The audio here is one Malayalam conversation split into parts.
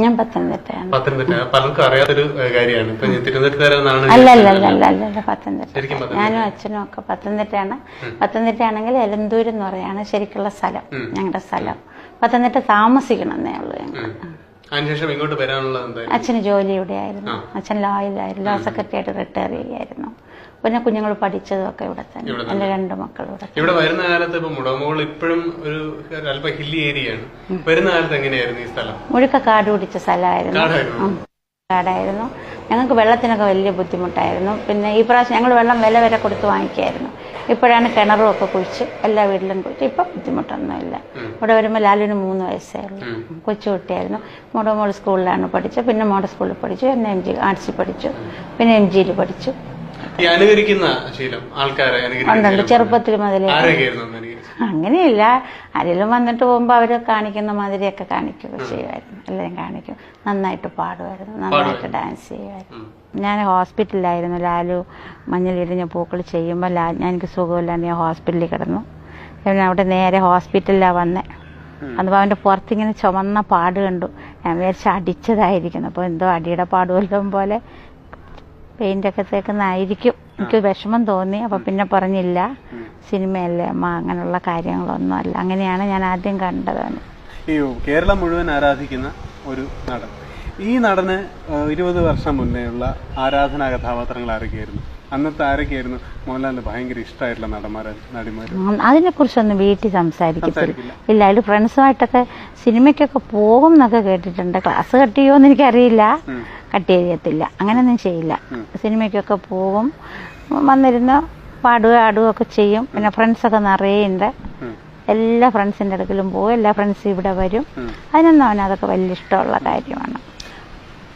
ഞാൻ പത്തനംതിട്ടയാണ്. പത്തനംതിട്ട. പലർക്കും അറിയാത്തൊരു കാര്യമാണ്. ഇപ്പൊ തിരുവനന്തപുരത്തുകാരെന്നാണ് അല്ല അല്ല അല്ല അല്ല അല്ല അല്ല പത്തനംതിട്ട. ശരിക്കും പത്തനംതിട്ട. ഞാനും അച്ഛനും ഒക്കെ പത്തനംതിട്ടയാണ്. പത്തനംതിട്ടയാണെങ്കിൽ എലന്തൂര് എന്ന് പറയാണ് ശരിക്കുള്ള സ്ഥലം. ഞങ്ങളുടെ സ്ഥലം. പത്തനംതിട്ട താമസിക്കണമെന്നേ ഉള്ളൂ ഞങ്ങൾ അതിനുശേഷം ഇങ്ങോട്ട് വരാനുള്ളത് അച്ഛന് ജോലി ഇവിടെയായിരുന്നു അച്ഛൻ ലോയിലായിരുന്നു. ലോ സെക്രട്ടറി ആയിട്ട് റിട്ടയർ ചെയ്യായിരുന്നു പിന്നെ കുഞ്ഞുങ്ങൾ പഠിച്ചതും ഒക്കെ ഇവിടെ തന്നെ. എന്റെ രണ്ട് മക്കളും ഇവിടെ ഇവിടെ വരുന്ന കാലത്ത് ഇപ്പൊ മുടമോൾ ഇപ്പോഴും ഒരു അല്പ ഹില്ലി ഏരിയയാണ് വരുന്ന കാലത്ത് എങ്ങനെയായിരുന്നു ഈ സ്ഥലം? മുഴുക്ക കാട് പിടിച്ച സ്ഥലമായിരുന്നു. കാടായിരുന്നു. ഞങ്ങൾക്ക് വെള്ളത്തിനൊക്കെ വലിയ ബുദ്ധിമുട്ടായിരുന്നു. പിന്നെ ഈ പ്രാവശ്യം ഞങ്ങൾ വെള്ളം വില വരെ കൊടുത്ത് വാങ്ങിക്കായിരുന്നു. ഇപ്പോഴാണ് കിണറും ഒക്കെ കുഴിച്ച് എല്ലാ വീട്ടിലും കുഴിച്ച്. ഇപ്പം ബുദ്ധിമുട്ടൊന്നുമില്ല. ഇവിടെ വരുമ്പോൾ ലാലിന് മൂന്ന് വയസ്സേ ഉള്ളൂ. കൊച്ചുകുട്ടിയായിരുന്നു മോടെ മോൾ സ്കൂളിലാണ് പഠിച്ചത്. പിന്നെ മോഡ സ്കൂളിൽ പഠിച്ചു. എന്നെ എം ജി ആർട്സിൽ പഠിച്ചു. പിന്നെ എം ജിയിൽ പഠിച്ചു. അനുകരിക്കുന്ന ശീലം ആൾക്കാരെ ചെറുപ്പത്തിൽ മുതലേ അങ്ങനെയില്ല. ആരെങ്കിലും വന്നിട്ട് പോകുമ്പോൾ അവരെ കാണിക്കുന്ന മാതിരിയൊക്കെ കാണിക്കുകയൊക്കെ ചെയ്യുമായിരുന്നു. എല്ലാം കാണിക്കും. നന്നായിട്ട് പാടുമായിരുന്നു. നന്നായിട്ട് ഡാൻസ് ചെയ്യുമായിരുന്നു. ഞാൻ ഹോസ്പിറ്റലിലായിരുന്നു ലാലു മഞ്ഞളിരിഞ്ഞ പൂക്കൾ ചെയ്യുമ്പോൾ ലാ ഞാൻ എനിക്ക് സുഖമില്ലാണ്ട് ഞാൻ ഹോസ്പിറ്റലിൽ കിടന്നു. ഞാൻ അവിടെ നേരെ ഹോസ്പിറ്റലിലാണ് വന്നത് അന്നപ്പോൾ അവന്റെ പുറത്തിങ്ങനെ ചുമന്ന പാട് കണ്ടു. ഞാൻ വിചാരിച്ച് അടിച്ചതായിരിക്കുന്നു. അപ്പോൾ എന്തോ അടിയുടെ പാട് വല്ലതും പോലെ പെയിന്റൊക്കെ തേക്കുന്നതായിരിക്കും. എനിക്ക് വിഷമം തോന്നി. അപ്പൊ പിന്നെ പറഞ്ഞില്ല. സിനിമയല്ലേ അമ്മ? അങ്ങനെയുള്ള കാര്യങ്ങളൊന്നും അല്ല. അങ്ങനെയാണ് ഞാൻ ആദ്യം കണ്ടത് അയ്യോ കേരളം മുഴുവൻ ആരാധിക്കുന്ന ഒരു നടൻ. ഈ നടന് ഇരുപത് വർഷം മുന്നേയുള്ള ആരാധനാ കഥാപാത്രങ്ങൾ ആരൊക്കെയായിരുന്നു? അന്നത്തെ ആരൊക്കെയായിരുന്നു? മോഹൻലാലിന് ഭയങ്കര ഇഷ്ടമായിട്ടുള്ള നടന്മാർ നടിമാർ അതിനെക്കുറിച്ചൊന്നും വീട്ടിൽ സംസാരിക്കത്തില്ല. ഇല്ല അതിൽ ഫ്രണ്ട്സുമായിട്ടൊക്കെ സിനിമയ്ക്കൊക്കെ പോകും എന്നൊക്കെ കേട്ടിട്ടുണ്ട്. ക്ലാസ് കട്ട് ചെയ്യുമോയെന്ന് എനിക്കറിയില്ല. കട്ട് ചെയ്യത്തില്ല. അങ്ങനെയൊന്നും ചെയ്യില്ല. സിനിമയ്ക്കൊക്കെ പോകും. വന്നിരുന്ന് പാടുക ആടുക ഒക്കെ ചെയ്യും. പിന്നെ ഫ്രണ്ട്സൊക്കെ നിറയെ ഉണ്ട് എല്ലാ ഫ്രണ്ട്സിന്റെ അടുക്കലും പോകും. എല്ലാ ഫ്രണ്ട്സും ഇവിടെ വരും. അതിനൊന്നും അവനതൊക്കെ വലിയ ഇഷ്ടമുള്ള കാര്യമാണ്.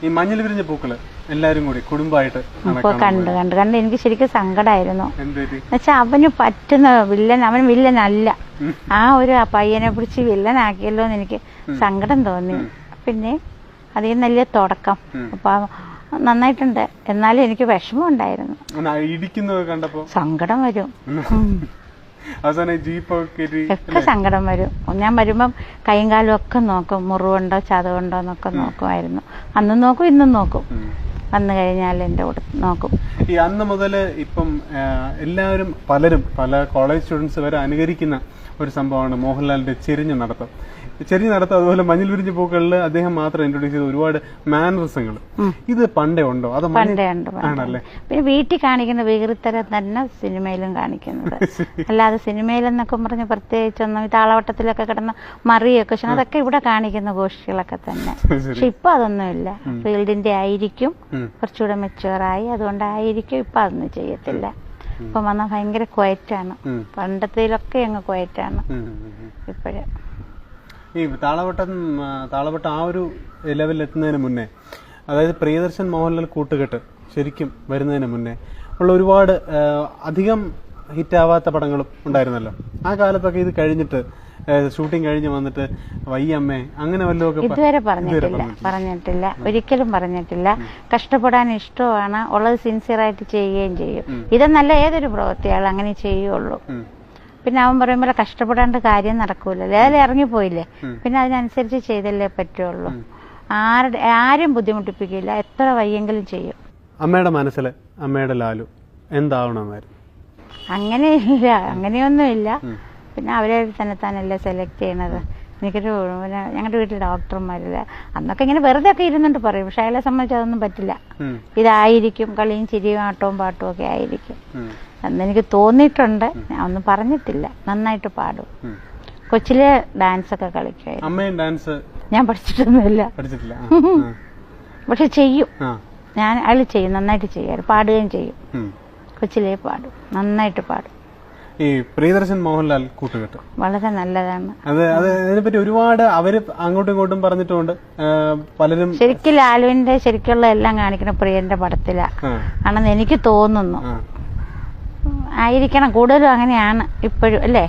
ഈ മഞ്ഞൾ വിരിഞ്ഞ പൂക്കൾ എല്ലാരും കൂടി കുടുംബമായിട്ട് ഇപ്പൊ കണ്ട് കണ്ട് കണ്ട്. എനിക്ക് ശരിക്കും സങ്കടമായിരുന്നു എന്നുവെച്ചാ അവന് പറ്റുന്ന വില്ലൻ അവൻ വില്ലനല്ല. ആ ഒരു പയ്യനെ പിടിച്ച് വില്ലനാക്കിയല്ലോ എന്ന് എനിക്ക് സങ്കടം തോന്നി. പിന്നെ അതിൽ നല്ല തുടക്കം. അപ്പൊ നന്നായിട്ടുണ്ട്. എന്നാലും എനിക്ക് വിഷമം ഉണ്ടായിരുന്നു. സങ്കടം വരും. അവസാനം ഈ ജീപ്പൊക്കെ കയറ്റി ഒക്കെ സങ്കടം വരും. ഞാൻ വരുമ്പം കൈയും കാലും ഒക്കെ നോക്കും. മുറിവുണ്ടോ ചതവുണ്ടോ എന്നൊക്കെ നോക്കുമായിരുന്നു. അന്നും നോക്കും ഇന്നും നോക്കും. വന്നു കഴിഞ്ഞാൽ എന്റെ കൂടെ നോക്കും. ഈ അന്ന് മുതൽ ഇപ്പം എല്ലാവരും പലരും പല കോളേജ് സ്റ്റുഡൻസ് വരെ അനുകരിക്കുന്ന ഒരു സംഭവമാണ് മോഹൻലാലിന്റെ ചെരിഞ്ഞ നടത്തം. ചെരിഞ്ഞ നടത്തം അതുപോലെ മഞ്ഞിൽ വിരിഞ്ഞ പൂക്കളിൽ അദ്ദേഹം മാത്രം ഇൻട്രൊഡ്യൂസ് ചെയ്ത ഒരുപാട് മാനറിസങ്ങൾ ഇത് പണ്ടേ ഉണ്ടോ? അത് പണ്ടേ ഉണ്ട് ആണല്ലേ? പിന്നെ വീട്ടിൽ കാണിക്കുന്ന വികൃതരം തന്നെ സിനിമയിലും കാണിക്കുന്നത്. അല്ലാതെ സിനിമയിലെന്നൊക്കെ പറഞ്ഞ് പ്രത്യേകിച്ചൊന്നും ഈ താളവട്ടത്തിലൊക്കെ കിടന്ന മറിയൊക്കെ പക്ഷെ അതൊക്കെ ഇവിടെ കാണിക്കുന്ന ഗോഷ്ഠികളൊക്കെ തന്നെ. പക്ഷെ ഇപ്പൊ അതൊന്നുമില്ല ഫീൽഡിന്റെ ആയിരിക്കും. കുറച്ചുകൂടെ മെച്ചുവറായി അതുകൊണ്ടായിരിക്കും ഇപ്പൊ അതൊന്നും ചെയ്യത്തില്ല. ഇപ്പൊ വന്നാൽ ഭയങ്കര ക്വയറ്റാണ് പണ്ടത്തേലൊക്കെ അങ്ങ് ക്വയറ്റാണ്. ഇപ്പോഴും ഈ താളവട്ടം താളവട്ടം ആ ഒരു ലെവലിൽ എത്തുന്നതിന് മുന്നേ അതായത് പ്രിയദർശൻ മോഹൻലാൽ കൂട്ടുകെട്ട് ശരിക്കും വരുന്നതിന് മുന്നേ ഉള്ള ഒരുപാട് അധികം ഹിറ്റാവാത്ത പടങ്ങളും ഉണ്ടായിരുന്നല്ലോ. ആ കാലത്തൊക്കെ ഇത് കഴിഞ്ഞിട്ട് ഷൂട്ടിംഗ് കഴിഞ്ഞ് വന്നിട്ട് വയ്യമ്മേ അങ്ങനെ വല്ലതും ഇതുവരെ പറഞ്ഞിട്ടില്ല പറഞ്ഞിട്ടില്ല. ഒരിക്കലും പറഞ്ഞിട്ടില്ല. കഷ്ടപ്പെടാൻ ഇഷ്ടമാണ് ഉള്ളത് സിൻസിയറായിട്ട് ചെയ്യുകയും ചെയ്യും. ഇതെന്നല്ല ഏതൊരു പ്രവൃത്തിയാളും അങ്ങനെ ചെയ്യുള്ളൂ പിന്നെ അവൻ പറയുമ്പോൾ കഷ്ടപ്പെടാണ്ട് കാര്യം നടക്കൂല. ലേല ഇറങ്ങിപ്പോയില്ലേ? പിന്നെ അതിനനുസരിച്ച് ചെയ്തല്ലേ പറ്റുള്ളൂ. ആരുടെ ആരും ബുദ്ധിമുട്ടിപ്പിക്കില്ല. എത്ര വയ്യെങ്കിലും ചെയ്യും. അമ്മയുടെ മനസ്സിൽ അമ്മയുടെ ലാലു എന്താവണമായിരുന്നു അങ്ങനെയില്ല. അങ്ങനെയൊന്നുമില്ല. പിന്നെ അവരെ തന്നെ താനല്ലേ സെലക്ട് ചെയ്യണത്. എനിക്കൊരു പിന്നെ ഞങ്ങളുടെ വീട്ടിൽ ഡോക്ടർമാരില്ല. അന്നൊക്കെ ഇങ്ങനെ വെറുതെ ഒക്കെ ഇരുന്നുണ്ട് പറയും. പക്ഷെ അയാളെ സംബന്ധിച്ച് അതൊന്നും പറ്റില്ല. ഇതായിരിക്കും കളിയും ചിരിയും ആട്ടവും പാട്ടും ഒക്കെ ആയിരിക്കും. ഉം. എന്ന് എനിക്ക് തോന്നിയിട്ടുണ്ട്. ഞാൻ ഒന്നും പറഞ്ഞിട്ടില്ല. നന്നായിട്ട് പാടും. കൊച്ചിലെ ഡാൻസ് ഒക്കെ കളിക്കുമായിരുന്നു ഡാൻസ് ഞാൻ പഠിച്ചിട്ടൊന്നുമില്ല. പഠിച്ചിട്ടില്ല. പക്ഷെ ചെയ്യും. ഞാൻ അയാൾ ചെയ്യും. നന്നായിട്ട് ചെയ്യാറ്. പാടുകയും ചെയ്യും. കൊച്ചിലെ പാടും. നന്നായിട്ട് പാടും. ഈ പ്രിയദർശൻ മോഹൻലാൽ കൂട്ടുകെട്ട്. വളരെ നല്ലതാണ്. അത് അത് ഇതിനെപ്പറ്റി ഒരുപാട് അവർ അങ്ങോട്ടും ഇങ്ങോട്ടും പറഞ്ഞിട്ടുണ്ട്. പലരും ശരിക്കും ലാലുവിന്റെ ശരിക്കുള്ള എല്ലാം കാണിക്കുന്ന പ്രിയന്റെ പടത്തില. ആണെന്ന് എനിക്ക് തോന്നുന്നു. ആയിരിക്കണം. കൂടുതലും അങ്ങനെയാണ് ഇപ്പോഴും അല്ലേ?